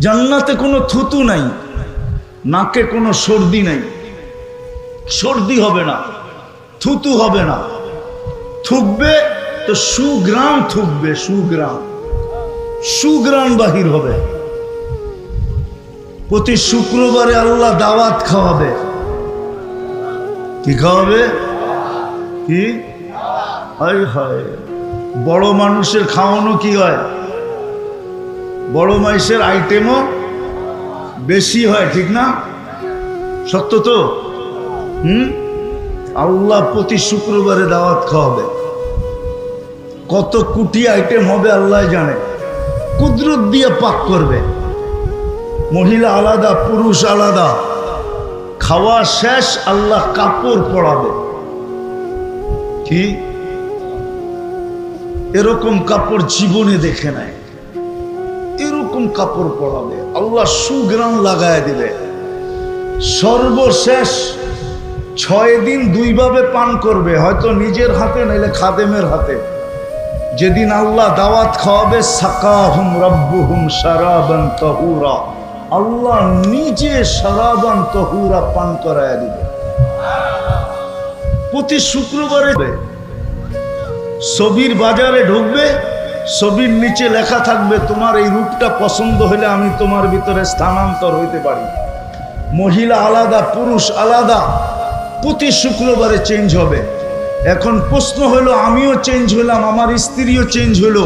জান্নাতে কোনো থুতু নাই, নাকে কোনো সর্দি নাই। সর্দি হবে না, থুতু হবে না। থুকবে তো সুগ্রাম থুকবে, সুগ্রাম। সুগ্রাম বাহির হবে। প্রতি শুক্রবারে আল্লাহ দাওয়াত খাওয়াবে। কি খাওয়াবে? কি? হয় হায়। বড় মানুষের খাওয়ানো কি হয়? বড় মাইসের আইটেমও বেশি হয়, ঠিক না? সত্য তো? হুম? আল্লাহ প্রতি শুক্রবারে দাওয়াত খাওয়াবে। কত কুটি আইটেম হবে আল্লাহ জানে। কুদরত দিয়ে পাক করবে। মহিলা আলাদা, পুরুষ আলাদা। খাওয়া শেষ, আল্লাহ কাপড় পরাবে। কি? এরকম কাপড় জীবনে দেখে নাই। এরকম কাপড় পরাবে। আল্লাহ সুগ্রাম লাগায় দিবে সর্বশেষ ছয় দিন দুইভাবে পান করবে। হয়তো নিজের হাতে, নাইলে খাদেমের হাতে। যেদিন আল্লাহ দাওয়াত খাওয়াবে, সাকাহুম রব্বুহুম সারাবান তহুরা। আল্লাহ নিজে সারাবান তহুরা পান করায় দিবে। প্রতি শুক্রবারে ছবির বাজারে ঢুকবে। ছবির নিচে লেখা থাকবে, তোমার এই রূপটা পছন্দ হলে আমি তোমার ভিতরে স্থানান্তর হইতে পারি। মহিলা আলাদা, পুরুষ আলাদা, প্রতি শুক্রবারে চেঞ্জ হবে। এখন প্রশ্ন হলো, আমিও চেঞ্জ হলাম, আমার স্ত্রীও চেঞ্জ হলো।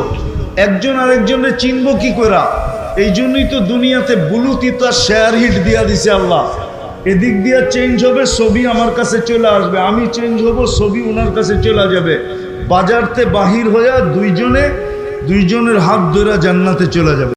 একজন আরেকজনের চিনব কি করা এই জন্যই তো দুনিয়াতে বুলুতি তার শেয়ার হিট দিয়া দিছে আল্লাহ। এদিক দিয়া চেঞ্জ হবে, ছবি আমার কাছে চলে আসবে। আমি চেঞ্জ হব, ছবি ওনার কাছে চলে যাবে। বাজারতে বাহির হইয়া দুইজনে দুইজনের হাত ধরে জান্নাতে চলে যাবে।